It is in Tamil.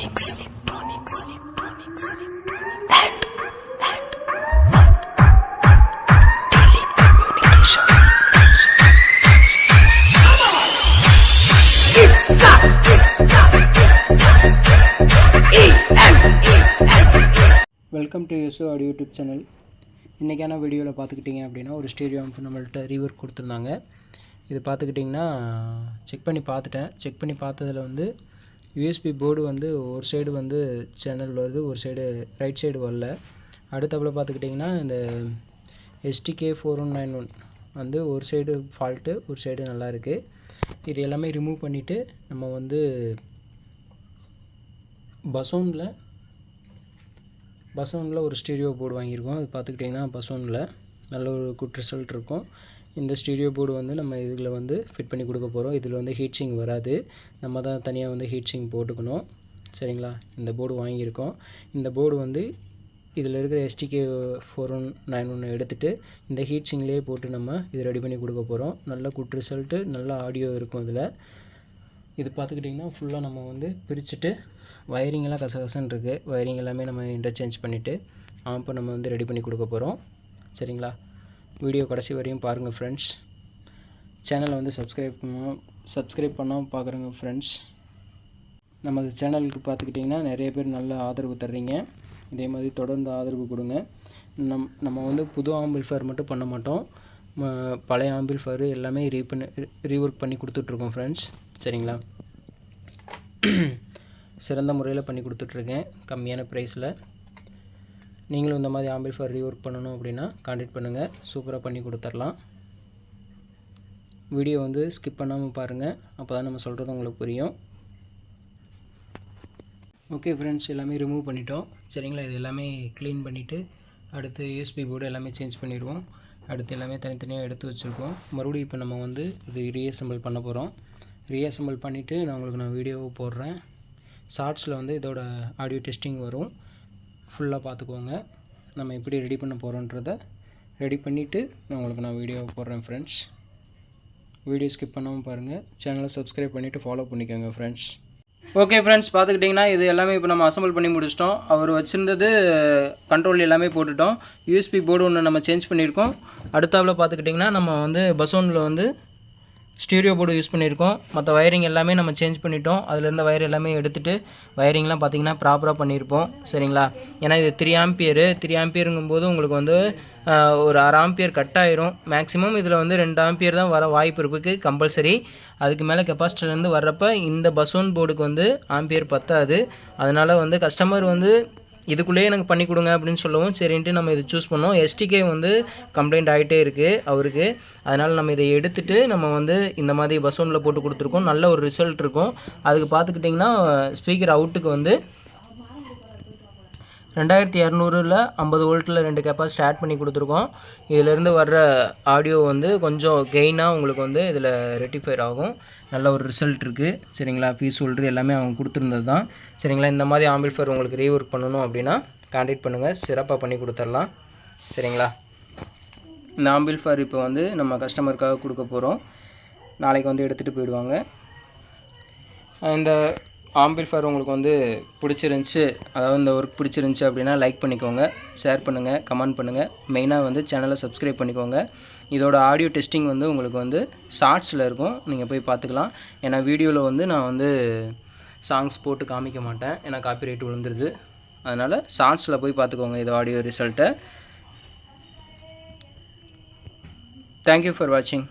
electronics, electronics, electronics, electronics, and, and, telecommunication. Welcome to Uso audio YouTube channel இன்றைக்கான வீடியோவில் பார்த்துக்கிட்டிங்க அப்படின்னா ஒரு ஸ்டீரியோ ஆம்ப் நம்மள்ட்ட ரீவர்க் கொடுத்துருந்தாங்க. இது பார்த்துக்கிட்டிங்கன்னா செக் பண்ணி பார்த்துட்டேன். செக் பண்ணி பார்த்ததில் வந்து யூஎஸ்பி போர்டு வந்து ஒரு சைடு வந்து சேனல் வருது ஒரு சைடு ரைட் சைடு வரல. அடுத்தப்பில் பார்த்துக்கிட்டிங்கன்னா இந்த STK four one nine one வந்து ஒரு சைடு ஃபால்ட்டு ஒரு சைடு நல்லா இருக்குது இது எல்லாமே ரிமூவ் பண்ணிவிட்டு நம்ம வந்து பசோனில் பசோனில் ஒரு ஸ்டீரியோ போர்டு வாங்கியிருக்கோம். அது பார்த்துக்கிட்டிங்கன்னா பசோனில் நல்ல ஒரு குட் ரிசல்ட் இருக்கும். இந்த ஸ்டீரியோ போர்டு வந்து நம்ம இதில் வந்து ஃபிட் பண்ணி கொடுக்க போகிறோம் இதில் வந்து ஹீட்சிங் வராது. நம்ம தான் தனியாக வந்து ஹீட்சிங் போட்டுக்கணும். சரிங்களா? இந்த போர்டு வாங்கியிருக்கோம். இந்த போர்டு வந்து இதில் இருக்கிற எஸ்டிகே ஃபோர் ஒன் நைன் ஒன்று எடுத்துகிட்டு இந்த ஹீட்சிங்லேயே போட்டு நம்ம இது ரெடி பண்ணி கொடுக்க போகிறோம் நல்ல குட் ரிசல்ட்டு நல்ல ஆடியோ இருக்கும் இதில். இது பார்த்துக்கிட்டிங்கன்னா ஃபுல்லாக நம்ம வந்து பிரிச்சுட்டு வயரிங்கெல்லாம் கசகசன்னு இருக்குது வயரிங் எல்லாமே நம்ம இன்டர்சேஞ்ச் பண்ணிவிட்டு ஆம்பை நம்ம வந்து ரெடி பண்ணி கொடுக்க போகிறோம் சரிங்களா? வீடியோ கடைசி வரையும் பாருங்கள் ஃப்ரெண்ட்ஸ் சேனலை வந்து சப்ஸ்கிரைப் பண்ணோம் சப்ஸ்கிரைப் பண்ணால் பார்க்குறோங்க ஃப்ரெண்ட்ஸ் நமது சேனலுக்கு பார்த்துக்கிட்டிங்கன்னா நிறைய பேர் நல்ல ஆதரவு தர்றீங்க. இதே மாதிரி தொடர்ந்து ஆதரவு கொடுங்க. நம் நம்ம வந்து புது ஆம்பிள்ஃபயர் மட்டும் பண்ண மாட்டோம். பழைய பழைய ஆம்பிள்ஃபயர் எல்லாமே ரீ பண்ணி ரீஒர்க் பண்ணி கொடுத்துட்ருக்கோம் ஃப்ரெண்ட்ஸ் சரிங்களா? சிறந்த முறையில் பண்ணி கொடுத்துட்ருக்கேன். கம்மியான ப்ரைஸில் நீங்களும் இந்த மாதிரி ஆம்பிள்ஃபர் ரீஒர்க் பண்ணணும் அப்படின்னா காண்டாக்ட் பண்ணுங்கள் சூப்பராக பண்ணி கொடுத்துர்லாம் வீடியோ வந்து ஸ்கிப் பண்ணாமல் பாருங்கள் அப்போ தான் நம்ம சொல்கிறது உங்களுக்கு புரியும். ஓகே ஃப்ரெண்ட்ஸ் எல்லாமே ரிமூவ் பண்ணிட்டோம். சரிங்களா? இது எல்லாமே க்ளீன் பண்ணிவிட்டு அடுத்து யூஎஸ்பி போர்டு எல்லாமே சேஞ்ச் பண்ணிடுவோம். அடுத்து எல்லாமே தனித்தனியாக எடுத்து வச்சுருக்கோம். மறுபடியும் இப்போ நம்ம வந்து இது ரீஅசம்பிள் பண்ண போகிறோம் ரீஅசம்பிள் பண்ணிவிட்டு நான் உங்களுக்கு நான் வீடியோவை போடுறேன். ஷார்ட்ஸில் வந்து இதோட ஆடியோ டெஸ்டிங் வரும். ஃபுல்லாக பார்த்துக்கோங்க. நம்ம எப்படி ரெடி பண்ண போகிறோன்றத ரெடி பண்ணிவிட்டு நான் உங்களுக்கு நான் வீடியோ போடுறேன் ஃப்ரெண்ட்ஸ் வீடியோ ஸ்கிப் பண்ணாமல் பாருங்கள் சேனலை சப்ஸ்கிரைப் பண்ணிவிட்டு ஃபாலோ பண்ணிக்கோங்க ஃப்ரெண்ட்ஸ் ஓகே ஃப்ரெண்ட்ஸ் பார்த்துக்கிட்டிங்கன்னா இது எல்லாமே இப்போ நம்ம அசம்பிள் பண்ணி முடிச்சிட்டோம். அவர் வச்சுருந்தது கண்ட்ரோல் எல்லாமே போட்டுட்டோம். யூஎஸ்பி போர்டு ஒன்று நம்ம சேஞ்ச் பண்ணியிருக்கோம். அடுத்தாவில் பார்த்துக்கிட்டிங்கன்னா நம்ம வந்து பசோனில் வந்து ஸ்டீரியோ போர்டு யூஸ் பண்ணியிருக்கோம். மற்ற வயரிங் எல்லாமே நம்ம சேஞ்ச் பண்ணிட்டோம். அதில் இருந்த வயர் எல்லாமே எடுத்துகிட்டு வயரிங்லாம் பார்த்தீங்கன்னா ப்ராப்பராக பண்ணியிருப்போம். சரிங்களா? ஏன்னா இது த்ரீ ஆம்பியரு. த்ரீ ஆம்பியருங்கும்போது உங்களுக்கு வந்து ஒரு அரை ஆம்பியர் கட் ஆயிரும். மேக்ஸிமம் இதில் வந்து ரெண்டு ஆம்பியர் தான் வர வாய்ப்பு இருக்குது கம்பல்சரி அதுக்கு மேலே கெப்பாசிட்டர்லேருந்து வர்றப்ப இந்த பசோன் போர்டுக்கு வந்து ஆம்பியர் பத்தாது. அதனால் வந்து கஸ்டமர் வந்து இதுக்குள்ளேயே எனக்கு பண்ணி கொடுங்க அப்படின்னு சொல்லவும் சரின்ட்டு நம்ம இது சூஸ் பண்ணோம். எஸ்டிகே வந்து கம்ப்ளைண்ட் ஆகிட்டே இருக்குது அவருக்கு. அதனால் நம்ம இதை எடுத்துட்டு நம்ம வந்து இந்த மாதிரி பஸ்ஸோனில் போட்டு கொடுத்துருக்கோம். நல்ல ஒரு ரிசல்ட் இருக்கும். அதுக்கு பார்த்துக்கிட்டிங்கன்னா ஸ்பீக்கர் அவுட்டுக்கு வந்து ரெண்டாயிரத்தி இரநூறுல ஐம்பது வோல்ட்டில் ரெண்டு கெப்பாசிட்டி ஆட் பண்ணி கொடுத்துருக்கோம். இதிலேருந்து வர்ற ஆடியோ வந்து கொஞ்சம் கெயினாக உங்களுக்கு வந்து இதில் ரெட்டிஃபைர் ஆகும். நல்ல ஒரு ரிசல்ட் இருக்குது சரிங்களா? ஃபீஸ் ஹோல்டர் எல்லாமே அவங்க கொடுத்துருந்தது தான். சரிங்களா? இந்த மாதிரி ஆம்பிள்ஃபயர் உங்களுக்கு ரீஒர்க் பண்ணணும் அப்படின்னா காண்டாக்ட் பண்ணுங்கள் சிறப்பாக பண்ணி கொடுத்துர்லாம் சரிங்களா? இந்த ஆம்பிள்ஃபயர் இப்போ வந்து நம்ம கஸ்டமருக்காக கொடுக்க போகிறோம் நாளைக்கு வந்து எடுத்துகிட்டு போயிடுவாங்க. இந்த ஆம்பிள்ஃபயர் உங்களுக்கு வந்து பிடிச்சிருந்துச்சி அதாவது இந்த ஒர்க் பிடிச்சிருந்துச்சி அப்படின்னா லைக் பண்ணிக்கோங்க ஷேர் பண்ணுங்கள் கமெண்ட் பண்ணுங்கள் மெயினாக வந்து சேனலை சப்ஸ்கிரைப் பண்ணிக்கோங்க. இதோட ஆடியோ டெஸ்டிங் வந்து உங்களுக்கு வந்து ஷார்ட்ஸில் இருக்கும். நீங்கள் போய் பார்த்துக்கலாம். ஏன்னா வீடியோவில் வந்து நான் வந்து சாங்ஸ் போட்டு காமிக்க மாட்டேன். ஏன்னா காப்பிரைட் விழுந்துருது. அதனால் ஷார்ட்ஸில் போய் பார்த்துக்கோங்க இது ஆடியோ ரிசல்ட்டை தேங்க்யூ ஃபார் வாட்சிங்